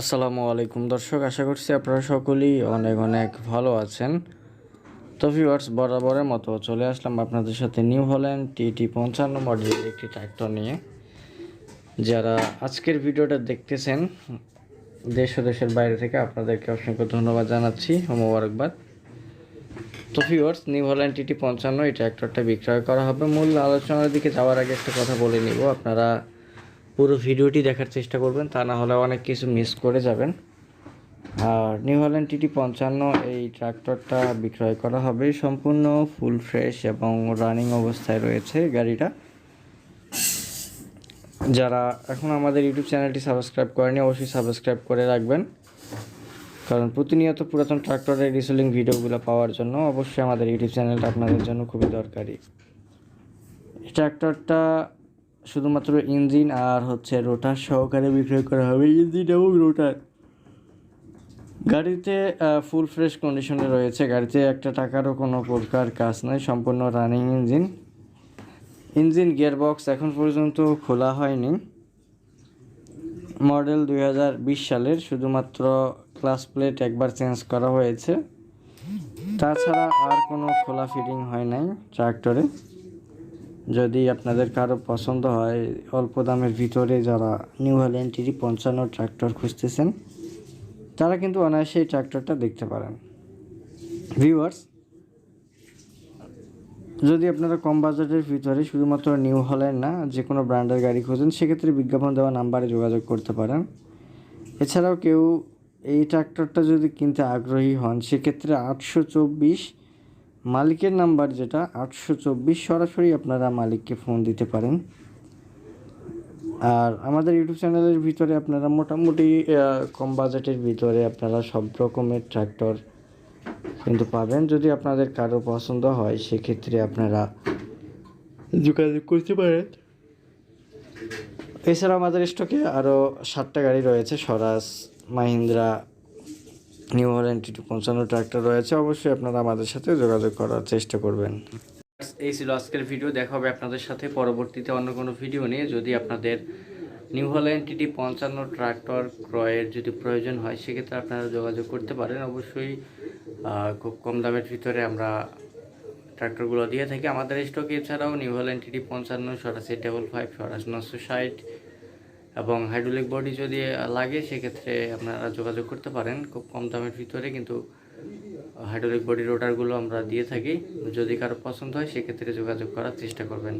আসসালামু আলাইকুম দর্শক, আশা করছি আপনারা সকলেই অনেক অনেক ভালো আছেন। তো ভিউয়ার্স বরাবরের মতো চলে আসলাম আপনাদের সাথে নিউ হল্যান্ড টিটি পঞ্চান্ন মডেলের একটি ট্র্যাক্টর নিয়ে। যারা আজকের ভিডিওটা দেখতেছেন, দেশ ও দেশের বাইরে থেকে আপনাদেরকে অসংখ্য ধন্যবাদ জানাচ্ছি, মোবারকবাদ। তো ভিউয়ার্স নিউ হল্যান্ড টিটি পঞ্চান্ন এই ট্র্যাক্টরটা বিক্রয় করা হবে। মূল আলোচনার দিকে যাওয়ার আগে একটা কথা বলে নিব। আপনারা পুরো ভিডিওটি দেখার চেষ্টা করবেন, তা না হলে অনেক কিছু মিস করে যাবেন। আর নিউ হল্যান্ড টিটি পঞ্চান্ন, এই ট্রাক্টরটা বিক্রয় করা হবে। সম্পূর্ণ ফুল ফ্রেশ এবং রানিং অবস্থায় রয়েছে গাড়িটা। যারা এখন আমাদের ইউটিউব চ্যানেলটি সাবস্ক্রাইব করেনি, অবশ্যই সাবস্ক্রাইব করে রাখবেন। কারণ প্রতিনিয়ত পুরাতন ট্রাক্টরের রিসেলিং ভিডিওগুলো পাওয়ার জন্য অবশ্যই আমাদের ইউটিউব চ্যানেলটা আপনাদের জন্য খুবই দরকারি। ট্রাক্টরটা শুধুমাত্র ইঞ্জিন আর হচ্ছে রোটার সহকারে বিক্রয় করা হবে। ইঞ্জিন এবং রোটার। গাড়িতে ফুল ফ্রেশ কন্ডিশনে রয়েছে। গাড়িতে একটা টাকারও কোনো প্রকার কাজ নয় সম্পূর্ণ রানিং ইঞ্জিন ইঞ্জিন গিয়ারবক্স এখন পর্যন্ত খোলা হয়নি। মডেল দু হাজার বিশ সালের, শুধুমাত্র ক্লাস প্লেট একবার চেঞ্জ করা হয়েছে। তাছাড়া আর কোনো খোলা ফিটিং হয় নাই ট্রাক্টরে যদি আপনাদের কারও পছন্দ হয়, অল্প দামের ভিতরে যারা নিউ হল্যান্ড পঞ্চান্ন ট্র্যাক্টর খুঁজতেছেন, তারা কিন্তু অনায়াসে এই ট্রাক্টরটা দেখতে পারেন। ভিউয়ার্স যদি আপনারা কম বাজেটের ভিতরে শুধুমাত্র নিউ হল্যান্ড না, যে কোনো ব্র্যান্ডের গাড়ি খোঁজেন, সেক্ষেত্রে বিজ্ঞাপন দেওয়া নাম্বারে যোগাযোগ করতে পারেন। এছাড়াও কেউ এই ট্র্যাক্টরটা যদি কিনতে আগ্রহী হন, সেক্ষেত্রে আটশো চব্বিশ মালিকের নাম্বার যেটা আটশো চব্বিশ সরাসরি আপনারা মালিককে ফোন দিতে পারেন। আর আমাদের ইউটিউব চ্যানেলের ভিতরে আপনারা মোটামুটি কম বাজেটের ভিতরে আপনারা সব রকমের ট্র্যাক্টর কিন্তু পাবেন। যদি আপনাদের কারও পছন্দ হয় সেক্ষেত্রে আপনারা যোগাযোগ করতে পারেন। এছাড়া আমাদের স্টকে আরও সাতটা গাড়ি রয়েছে Swaraj Mahindra New Holland T পঞ্চান্ন ট্রাক্টর রয়েছে, অবশ্যই আপনারা আমাদের সাথে যোগাযোগ করার চেষ্টা করবেন। এই ছিল আজকের ভিডিও দেখা হবে আপনাদের সাথে পরবর্তীতে অন্য কোনো ভিডিও নিয়ে। যদি আপনাদের নিউ হল্যান্ড টিটি পঞ্চান্ন ট্রাক্টর ক্রয়ের যদি প্রয়োজন হয়, সেক্ষেত্রে আপনারা যোগাযোগ করতে পারেন। অবশ্যই খুব কম দামের ভিতরে আমরা ট্রাক্টরগুলো দিয়ে থাকি। আমাদের স্টকে এছাড়াও নিউ হল্যান্ড টিটি পঞ্চান্ন সরাসরি টেবল ফাইভ সরাস নশো ষাট এবং হাইড্রোলিক বডি যদি লাগে, সেক্ষেত্রে আপনারা যোগাযোগ করতে পারেন। খুব কম দামের ভিতরে কিন্তু হাইড্রোলিক বডি রোটারগুলো আমরা দিয়ে থাকি। যদি কারও পছন্দ হয়, সেক্ষেত্রে যোগাযোগ করার চেষ্টা করবেন।